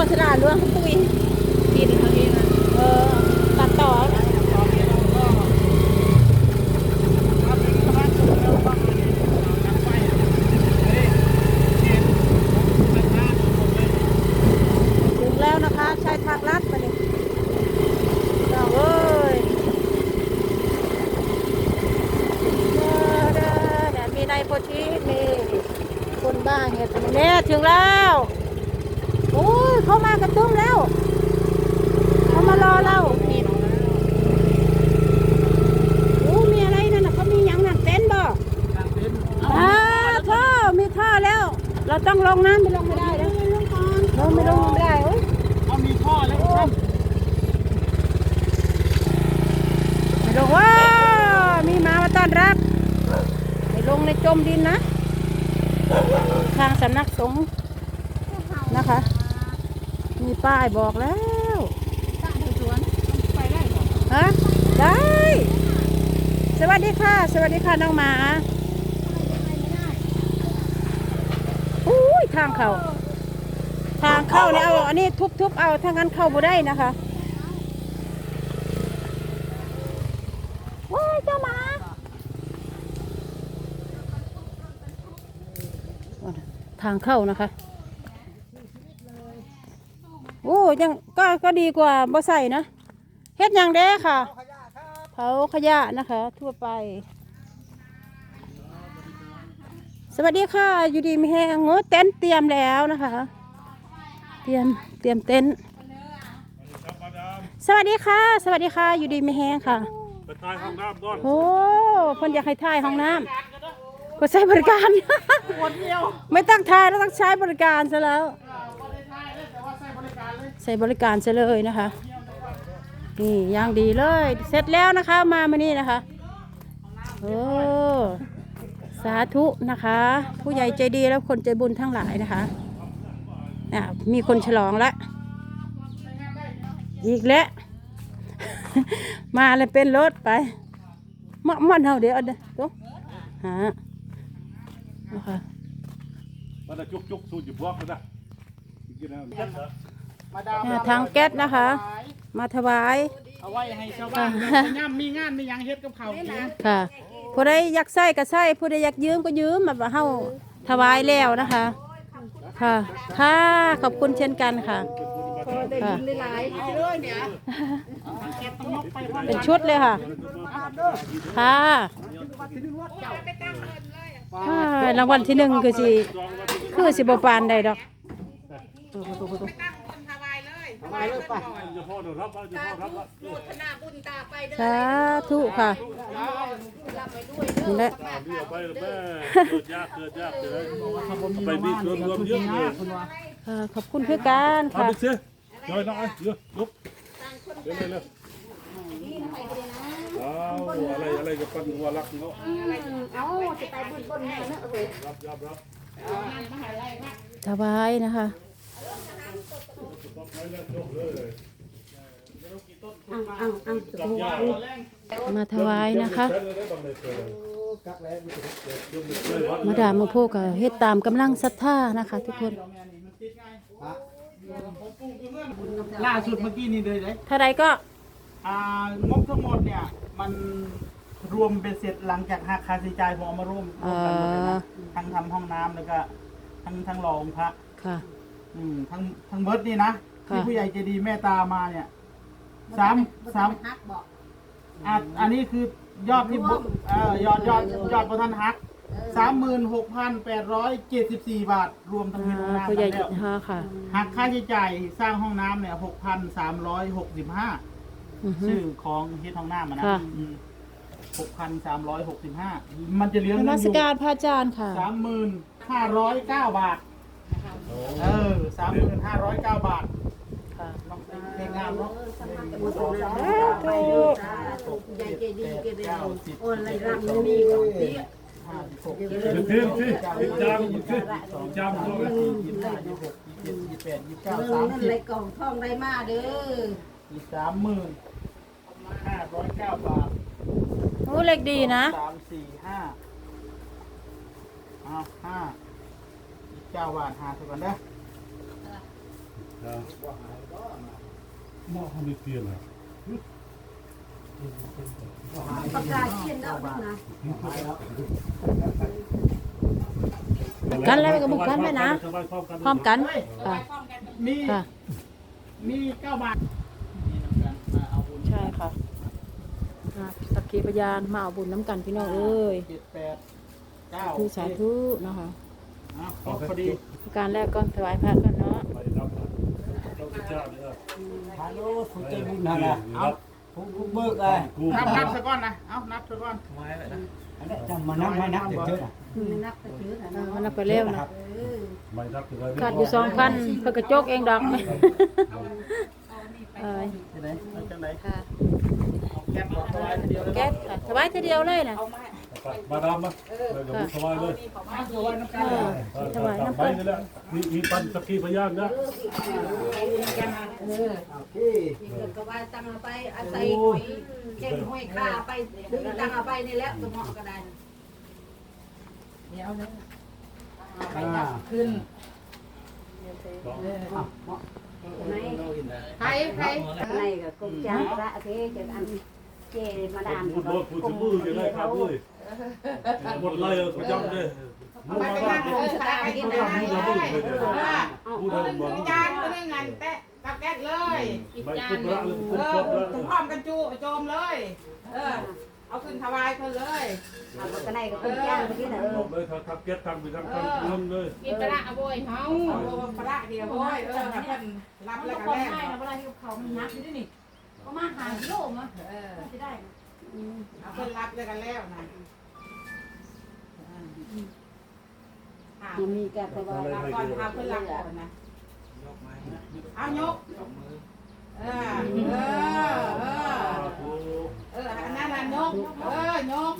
โฆษณาเรื่องปุ้ย กินเขาดีนะ เออตัดต่อ ตอนนี้เราก็ถ้าเป็นสมาชิกเราต้องนักไฟอะเฮ้ยเห็นราคาหมดเลย ถึงแล้วนะคะชายทางลัดมาเลยเราเอ้ยเด้อเด้อเดี๋ยวมีนายโพธิมีคนบ้าเห็ดเนี่ยถึงแล้วโอ้ยเขามากระตุ้มแล้ว เขามารอเราโอ้มีอะไรนั่นน่ะเขามีหยังนั่นเต้นบ่ ทางเป็น อ่าท่อมีท่อแล้ว เราต้อง ลงน้ำไม่ลงไม่ได้แล้วลงไม่ลงไม่ได้โอ้ยเขามีท่อแล้วครับไม่ลงว้ามีหมามาต้อนรับไม่ลงในจมดินนะ ทางสำนักสงฆ์นะคะ มีป้ายบอกแล้วไปได้หรอฮะได้ สวัสดีค่ะ สวัสดีค่ะน้องหมาอุ้ย ทางเข้าทางเข้าเนี่ยเอาอันนี้ทุบๆเอาถ้างั้นเข้าบ่ได้นะคะว้ายเจ้าหมาทางเข้านะคะโอ้ยังก็ก็ดีกว่าบ่ใส่นะเฮ็ดหยังเด้ค่ะ เผาขยะนะคะ ทั่วไป วัสดีค่ะ อยู่ดีมีแหงโอ้เต็นท์เตรียมแล้วนะคะ เตรียมเตรียมเต็นท์สวัสดีค่ะ สวัสดีค่ะ อยู่ดีมีแหงค่ะไปทายห้องน้ำก่อนโอ้เพิ่นอยากให้ถ่ายห้องน้ำก็ใช้บริการคนเดียวไม่ต้องถ่ายแล้วต้องใช้บริการซะแล้วก็เลยทายเลยแต่ว่าใส่บริการเลยใช้บริการซะเลยนะคะนี่ย่างดีเลย เสร็จแล้วนะคะมามานี่นะคะโอ้ สาธุนะคะ ผู้ใหญ่ใจดีแล้วคนใจบุญทั้งหลายนะคะอะมีคนฉลองละอีกแล้ว มาเลยเป็นรถไปมันมันเอาเดี๋ยวเอาเดี๋ยวตัวหานะคะมันจะจุกจุกๆสู้จิบพวกมันนะกินแล้วมาดามเนี่ยทางแก๊สนะคะ มาถวาย เอาไว้ให้ชาวบ้านย่ำมีงานมีหยังเฮ็ดกับเขาวกินค่ะ ผู้ใดอยากใส่ก็ใส่ผู้ใดอยากยืมก็ยืมมาเฮาถวายแล้วนะคะ ค่ะ ค่ะ ขอบคุณเช่นกันค่ะ ค่ะ เป็นชุดเลยค่ะ ค่ะอ่ารางวัลที่หนึ่งคือสิ คือสิบปานใดดอก จะพ่อเดี๋ยวรับว่าจะพ่อรับว่าสาธุค่ะนี่แหละเรียกไปแม่เกิดยากเกิดยากเลยไปมีส่วนรวมเยอะเลยค่ะขอบคุณเพื่อการเอาค่ะดิเสียย่อยหน่อยเยอะลุกเร็วเร็วเอาอะไรอะไรกับปั้นหัวรักเนาะเอาจะไปบุญบนเนี่ยนะเออรับรับรับถวายนะคะ เอาเอาจับยามาถวายนะคะใช้เลยได้บางเลยเกิดมาดามมาโพกะเฮ็ดตามกำลังศรัทธานะคะ ทุกคน ล่าสุดเมื่อกี้นี่เลยเลยถ้าใดก็อ่างบทั้งหมดเนี่ยมันรวมเป็นเสร็จหลังจากหักค่าใช้จ่ายผมเอามาร่วมเอ่ร่วมกันหมดเลยอนะทั้งทำห้องน้ำแล้วก็ทั้งทั้งรอองค์พระค่ะ อืมทั้งทั้งเบิร์ดนี่นะค่ะ ที่ผู้ใหญ่ใจดีแม่ตามาเนี่ย สามสาม ฮักบอก อะอันนี้คือยอดที่บุเอ่อยอดยอดยอดประทันฮักสามหมื่นหกพันแปดร้อยเจ็ดสิบสี่บาท รวมทั้งอ่เงินห้องาน้ำผู้ใหญ่แล้วฮะค่ะหักค่าใช้จ่ายสร้างห้องน้ำเนี่ยหกพันสามร้อยหกสิบห้าอือฮึ ชื่อของเฮ็ดห้องน้ำอะนะค่ะ หกพันสามร้อยหกสิบห้ามันจะเหลือนมัเงินสอยู่การพระอาจารย์ค่ะ สามหมื่นห้าร้อยเก้าบาท เออสามหมื่นห้าร้อยเก้าบาทค่ะลองเล่นงานเนาะใหญ่ใจดีกันเลยโอนอะไรรังมีของเตี้ยห้าสิบหกเดี๋ยวเพิ่มสิจามอีกสิจามเข้าไปยี่สิบห้ายี่สิบหกยี่สิบเจ็ดยี่สิบแปดยี่สิบเก้าเออสามนั่นสิบไรกล่องทองไรมาเด้ออีกสามหมื่นห้าร้อยเก้าบาทโอ้เล็กดีนะสามสี่ห้าเอาห้าอีก เก้าบาทหาสักก่อนเด้อหม้อเขาไม่เปลี่ยนอะประกาศเขียนเอาด้วยนะกันแล้วก็บุกกันไปนะพร้อมกันค่ะมีค่ะมีเก้าบาทนี่น้ำกันมาเอาบุญใช่ค่ะอะสักขีพยานมาเอาบุญน้ำกันพี่น้องเอ้ยเจ็ดแปดเก้าคือสาธุนะคะ อะขอพอดีการแรกก็ถวายพระกันเนาะไปรับเราจะเจ้าเนี่ยฮัลโหลผู้ใจบุญนั่นน่ะเอาผู้ผู้เบิกเอ้ยกูนับนับสักก้อนนะเอานับสักก้อนอันนั้นจำมานับมานับเดี๋ยวเจอน่ะไม่นับแต่ถือนะเออมันเอาไปเร็วนะไม่รับถึงขาดอยู่สองพันเพื่อกระจกเองดอกเออที่ไหนเอาจังไหนค่ะเอาแก๊สบอกตัวไว้ทีเดียวเลยแก๊สค่ะถวายทีเดียวเลยนะ มาดามมาเดี๋ยวสบายเลยตัวไว้น้ำกันเออถวายน้ำไปเปิ้ลนี่แหละมีมีปันสกีพยานนะเออโอเคที่เกิดก็ว่าตั้งเอาไปอาศัยหอยเช่นห้อยข้าไปตั้งเอาไปนี่แหละตัวเหมาะก็ได้เดี๋ยวนะอ่าขึ้นไหนใครใครไหนก็กบจ้างพระเทจะอันเจมาดามพูดรถพูดมือจะได้ครับเลย หมดเลยประจำเลยมึงไปมาไปบ้านั่นงเลยตาไปกินอะไรเลยเออพูดอะไรถึบ้างงจานก็ได้งานแตะตักแก๊สเลยไม่คุ้มละเลยเอคุ้มอครบแล้วถึงพร้อมกันจูโจมเลย เออ เอาขึ้นถวายคนเลยเอาก็ได้ก็กบจ้างเมื่อกี้น่ะเอหมอดเลยทักเก็ตทำไปทำกันเงินเลยกินปลาอะบอยเฮาเอาปลาเดียวบอยเออให้เพิ่นรับแล้วก็แลกนะเวลาที่เขามันนักอยู่ด้วยนี่ประมาณหากิโลมั้งเออจะได้เอาเพิ่นรับแล้วก็แล้วนะ ยังมีการถวายรับก่อนเอาเพิ่นรับก่อนนะเอายกเออ เออ เออเอออันนั้นน่ะนกเออนก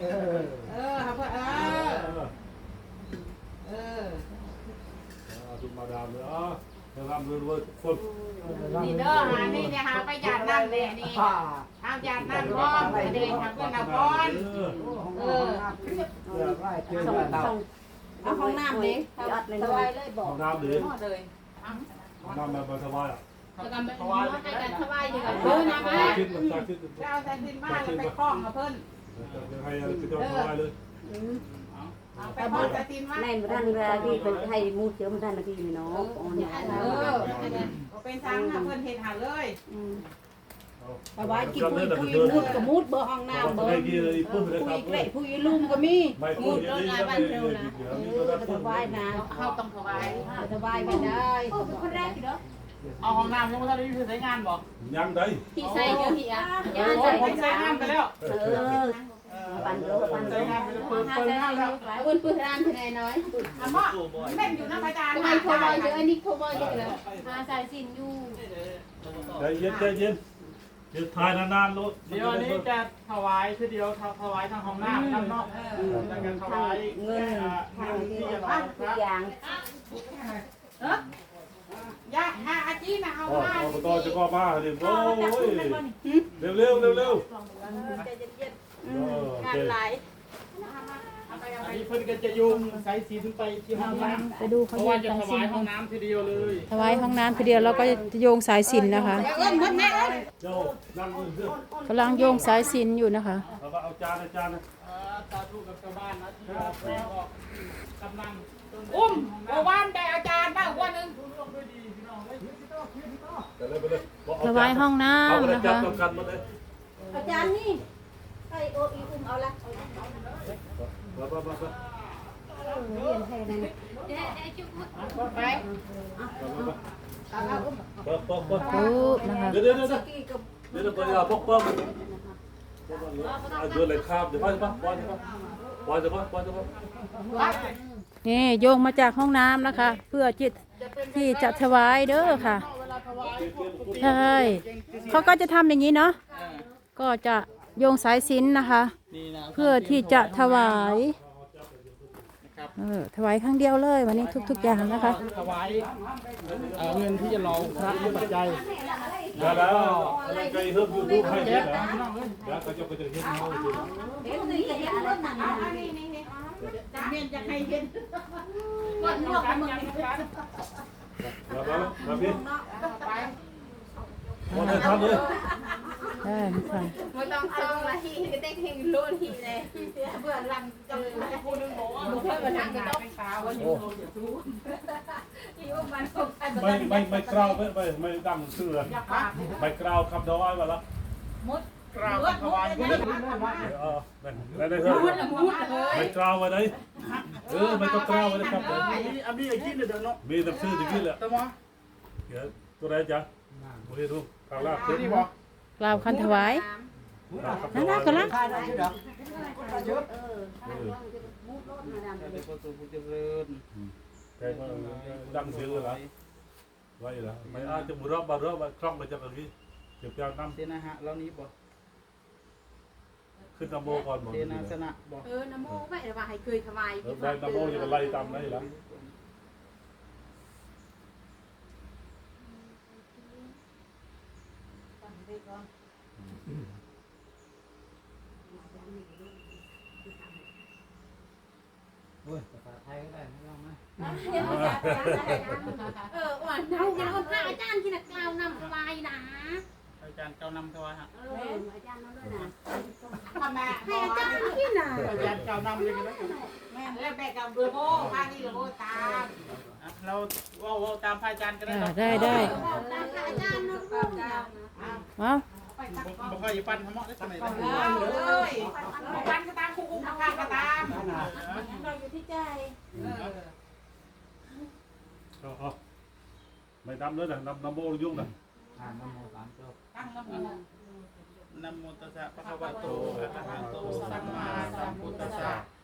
เออเออครับเพื่อนเออ เออทุกมาดามเลยอะจะทำรวยๆทุกคน นี่เด้อหานี่เนี่ยหาไปหยาดน้ำเลยนี่ อ่า เอายาดน้ำก้อนเดินหาเพื่อนเอาก้อนเออเออเดี๋ยวได้เจอส่งเราส่งเอาห้องน้ำเลยยอดเลยถนะวายเลยบอกน้ำเลยหมดเลยน้ำมาสบายอะแล้วก็ถวายให้กันถวายดีกว่าเออนะแม่คิดมันตาคิดเจ้าแทนดินมาแล้วไปคล้องมาเพิ่นให้อะไรก็จะสบายเลยเอไปคล้องแต่ดินมาในมันท่านเวลาที่เป็นให้มูดเจอมันท่านนาทีนี่เนาะอ๋อเนี่ยเออเอาเป็นช้างนะเพิ่นเห็ดหาเลย ถวายกินคุยคุยมูดกับมูดเบอร์ห้องน้ำเบอร์พุยคุยเกละคุยลุ่มก็มีไม่พุ่งอย่างนี้ก็ไม่เดี๋ยวนี้ก็ได้ถวายนะเข้าต้องถวายถวายไม่ได้เป็นคนแรกเด้อเอาห้องน้ำยังไม่ทันได้ใช้งานบอกยังได้ที่ใส่เยอะที่อะโอ้ยผมใช้งานไปแล้วเออปันโลปันโลใช้งานไปแล้วเปิดเปิดงานแล้วเปิ้นเปิ้นร้านที่ไหนน้อยอันว่าเล่นอยู่น้ำอาจารย์ไม่โทรมาเยอะอันนี้โทรมาเยอะเลยมาใส่สินอยู่ใจเย็นใจเย็น เดี๋ยวถ่ายนานๆรถเดี๋ยวนี้จะถวายคือเดียวถวายทางห้องน้ำน้ำนอกแล้วกันถวายเงินทางที่จะมาทุกอย่างยาหาอาจีนะเอาอ๋อมาอบตจะก็มาเดี๋ยวโอ้ยเร็วเร็วเร็วเร็วการไหล อันนี้เพิ่นก็จะโยงสายสีขึ้นไปที่ห้องน้ำไปดูเพเขาราะโยว่างจะสายถสิวานยห้องน้ำทีเดียวเลยถวายห้องน้ำทีเดียวเราก็จะโยงสายสินนะคะเอิ้นเพิ่นแม่เอิ้นเจ้านั่งเรื่องกำลังโยงสายสินอยู่นะคะเอาเอาจานอาจารย์นะสาธุกับชาวบ้านนะที่เรากำลังอุ้มโอวานได้อาจารย์บ้างวันนึงไปเลยไปเลยถวายห้องน้เอาำกระนะจับคะ ต้องกันมาเลยอาจารย์นี่ไอโออีอุ้มเอาละมามา มาเรียนให้นั่นไปเปิดเปิดเปิดโอ้นะคะ เดี๋ยวเดี๋ยวเดี๋ยวกี้กับเดี๋ยวเดี๋ยวเดี๋ยวพกป้อมเดือนเลยครับเดี๋ยวไปปะวันจะปะวันจะปะวันจะปะนี่โยงมาจากห้องน้ำนะคะ เพื่อจิตที่จะถวายเด้อค่ะ ใช่เขาก็จะทำอย่างนี้เนาะก็จะโยงสายสิญจนนะคะ เพื่อที่จะถวายเออถวายครั้งเดียวเลยวันนี้ทุก ๆ อย่างนะคะถวายเงินที่จะรอพระปัจจัยแล้วแล้วอะไรไกลเพิ่มยูทูบให้เยอะแล้วแล้วก็จะไปจะเห็นเขาเด็กนี่ก็อย่าอะไรนั่นอันนี้นี่นี่จะเมียนจะให้เห็นกดหมวกกับมึงแล้วแล้วแล้ครับพี่ เนาะไปพอได้ทำเลยได้ค่ะไม่ต้องซ่องละที่ก็ได้เฮงรุ่นที่เลยเบื่อลังจังเลยพูดนึงบอกว่าเพื่อนมาทางกระต๊อบเป็นสาวว่าอยู่อย่าสู้ที่ว่ามันคงไปไม่ไม่ไม่กราวไม่ไม่ไม่ดังเสืออย่าปากไม่กราวคำน้อยมาละกราบถวายคุณเออได้ได้เถอะพูดละพูดเลยไม่กราวมาเลยเออไม่ต้องกราวมาเลยครับอันนี้อันนี้ไอ้กินเดี๋ยวเนาะมีแต่ซื้อถึงนี่แหละตะมอเดี๋ยวตัวไหนจ๊ะ โอ้ยดูข้าวลาบตัวนี้บอกกล่าวคันถวายครับนั่นน่ะก็ละใช่ได้ชุดดอกเออถ้าว่าจะมุดรถมาดำจะเป็นประตูผู้เจริญแกก็ดังเสียงเลยละไว้ละไม่อาจจะมุรอบบารอบคล่องไปจากตรงนี้เดี๋ยวไปเอาน้ำเสนาหะแล้วนี้บอกขึ้นนโมก่อนหมดเสนาสนะบอกเออนโมไม่ได้ว่าให้เคยถวายแล้วได้นโมจะไล่ตามได้ละ โอ้ยภาษาไทยก็ได้ไม่ต้องไหมเอออ่อนเฮาจะเอาพระอาจารย์ที่นักกล่าวนำถวายนะอาจารย์เจ้านำถวายฮะเอออาจารย์นั่นด้วยนะทำไมให้อาจารย์ที่น่ะอาจารย์เจ้านำเลยกันแล้วแม่แล้วแม่กับโบพานี่โบตาม เราว่าว่าตามพระอาจารย์ก็ได้อ่าหรอกได้ได้ตามพระอาจารย์นะลูกนะเอาบอกว่าอย่าปั้นทำเหมาะได้สมัยเอนั้นอเลยวันก็ตามคู่คุ้มข้างก็ตามเราอยู่ที่ใจเอาไม่ดำเลยนะนำนโมยุ่งนะอ่านน้ำโมสามจบตั้งน้ำมือนะโมตัสสะภะคะวะโตอะระหะโตสัมมาสัมพุทธัสสะ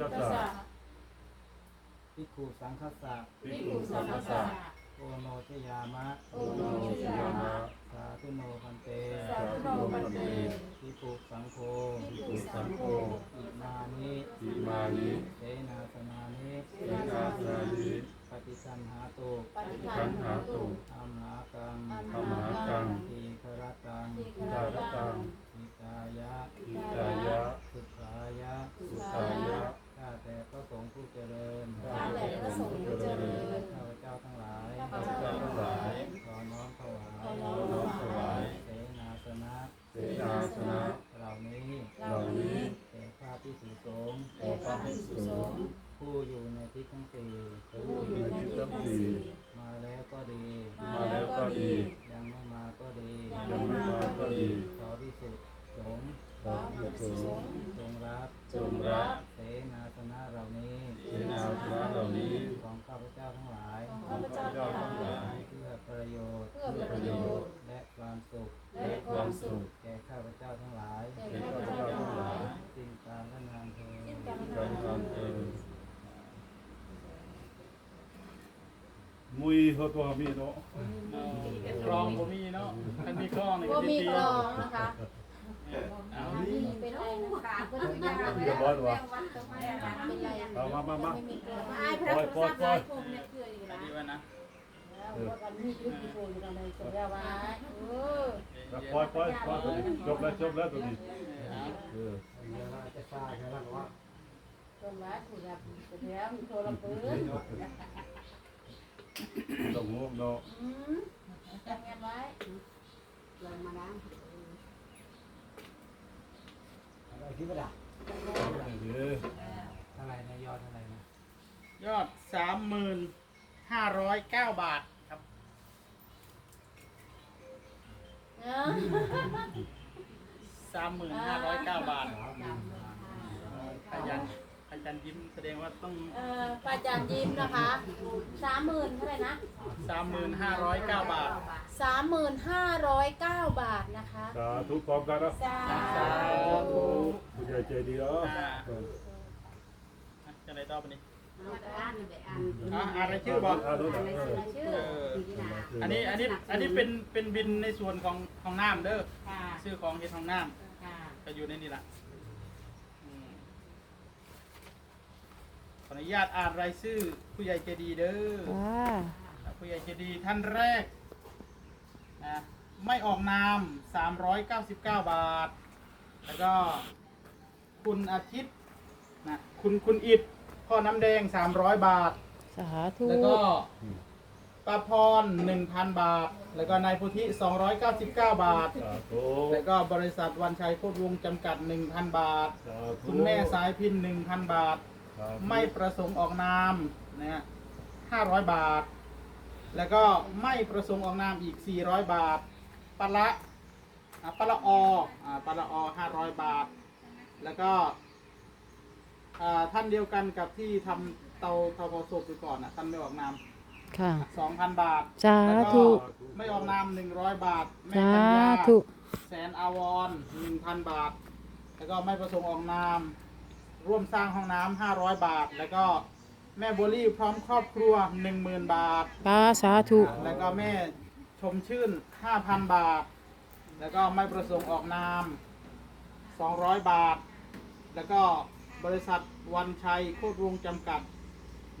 ทิทัสสะพิคูสังคัสสะภิกขุสังฆสะโอโนชยามะโอโนชยามะสาธุโนพันเตสาธุโนพันเตพิภูสังโฆภิกขุสังโฆอิมานิอิมานิเสนาสนานิเสนาสนานิปฏิสันหาตุขันหาตุอัมหากังธรรมหากังทีครตังทารตังนิกายะอิตายะสุขายะสุขายะข้า แต่พระสงฆ์ผู้เจริญข้าแต่พระสงฆ์ผู้เจริญข้าพเจ้าทั้งหลายข้าพเจ้าทั้งหลายขอน้อมถวายขอน้อมถวายเสนาสนะเสนาสนะเหล่านี้เหล่านี้แก่ข้าที่สุสงฆ์แก่พระภิกษุสงฆ์ผู้อยู่ในที่ทั้งสี่ผู้อยู่ในที่ทั้งสี่ มาแล้วก็ดี มาแล้วก็ดี ยังไม่มาก็ดี ยังไม่มาก็ดี ขอที่สุดสงฆ์ ขอภิกษุสงฆ์ จงรับ จงรับ เสนาสนะเหล่านี้ เสนาสนะเหล่านี้ ของข้าพเจ้าทั้งหลาย ของข้าพเจ้าทั้งหลาย เพื่อประโยชน์ เพื่อประโยชน์ และความสุข และความสุข แก่ข้าพเจ้าทั้งหลายแก่ข้าพเจ้าทั้งหลายสิ่งการและนานเธอญการทานเองมุยเขาตัวมีเนาะกรองบ่มีเนาะคันมีกรองนี่ก็ก็มีดีกลองนะคะเอาเป็นอะไรนะคะก็จะมีเรียบร้อยว่ะเป็นอะไรเอามามามาไม่มีกลองไอ้พระพุทธเจ้าคงเนี่ยคืออยู่อันนะนี้ว่านะแล้ว ปล่อยปล่อยปล่อยตัวนี้จบแล้วจบแล้วตัวนี้เออเดี๋ยวเราจะฟาดกันแล้วว่าต้องงบเนาะลงมาล้างอะไรที่ประดับเออเท่าไรนะยอดเท่าไรนะยอดสามหมื่นห้าร้อยเก้าบาทครับ สามหมื่นห้าร้อยเก้าบาทพยันพยันยิ้มแสดงว่าต้องเออป้าจันยิ้มนะคะสามหมื่นเท่าไหร่นะสามหมื่นห้าร้อยเก้าบาท สามหมื่นห้าร้อยเก้าบาทนะคะสาธุพร้อมกันนะสาสาธุผู้ใหญ่ใจดีเนาะจะอะไรต่อไปนี้ อ่านไปอ่านอะอ่านรายชื่อบอกอ่าดูหน่อยในเออชื่อที่นาอันนี้อันนี้อันนี้เป็นเป็นบินในส่วนของของน้ำเด้อค่ะชื่อของเฮ็ดของน้ค่ะำก็อยู่ในนี่แหละอืมขออนุญาตอ่านรายชื่อผู้ใหญ่ใจดีเด้อจ้าผู้ใหญ่ใจดีท่านแรกนะไม่ออกนาม 399 บาท แล้วก็คุณอาทิตย์นะคุณคุณอิด พ่อน้ำแดง 300 บาท สาธุแล้วก็ป้าพร 1,000 บาท แล้วก็นายพุทธิ 299 บาท สาธุแล้วก็บริษัทวันชัยโคตรวงศ์จำกัด 1,000 บาท สาธุคุณแม่สายพิน 1,000 บาท สาธุไม่ประสงค์ออกนามนะฮะ500 บาท แล้วก็ไม่ประสงค์ออกนามอีก 400 บาทปะละอะปะละออ่าปะละอ500 บาท แล้วก็ อ่าท่านเดียวกันกับที่ทำเตาเตาเผาศพไปก่อนนะท่านไม่ออกนามค่ะ2,000บาทสาแล้วธุ ก็ไม่ออกนาม100บาทแม่สากัญญาธุ แสนอาวร1,000บาท แล้วก็ไม่ประสงค์ออกนาม ร่วมสร้างห้องน้ำ500บาท แล้วก็แม่โบลี่พร้อมครอบครัว10,000บาท ป้าสาธุ แล้วก็แม่ชมชื่น 5,000 บาท แล้วก็ไม่ประสงค์ออกนาม 200 บาท แล้วก็ บริษัทวันชัยโคตรวงจำกัด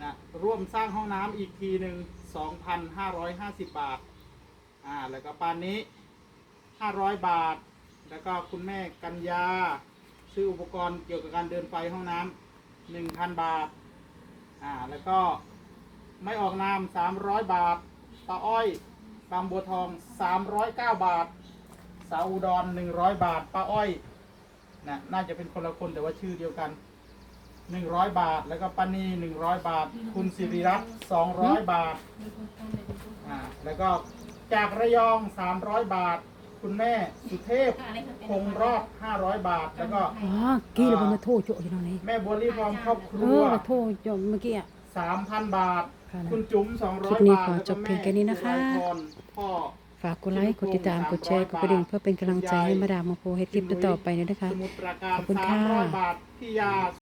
นะร่วมสร้างห้องน้ำอีกทีหนึ่ง2,550 บาทอ่าแล้วก็ปานนี้ 500 บาท แล้วก็คุณแม่กัญญาซื้ออุปกรณ์เกี่ยวกับการเดินไฟห้องน้ำ1,000 บาทอ่าแล้วก็ไม่ออกนาม300 บาทป้าอ้อยบางบัวทอง 309 บาท สาวอุดร 100 บาทป้าอ้อยนะน่าจะเป็นคนละคนแต่ว่าชื่อเดียวกัน 100 บาท แล้วก็ปานี100 บาท คุณสิริรัตน์200 บาทอ่าแล้วก็จากระยอง 300 บาท คุณแม่สุเทพคงรอบ 500 บาท แล้วก็อ๋อกี้เราเป็นมาโทษโจอยู่ตรงนี้แม่บัวลี่พร้อมครอบคเอรัว อมาโทษโจเมื่อกี้อะ 3,000 บาท ค่ะคุณจุ๋มคลิป200 นี้บาทขอแล้วจก็บแม่เพียงแค่นี้นะคะอุไรพรพ่อ ฝากกดไลค์กดติดตามกดแชร์กดกระดิ่งเพื่อเป็นกำลังใจให้มาดามมาโพให้คลิปต่อๆไปด้วยนะคะ สมุดประการขอบคุณค่ะ 300 บาทพี่ยา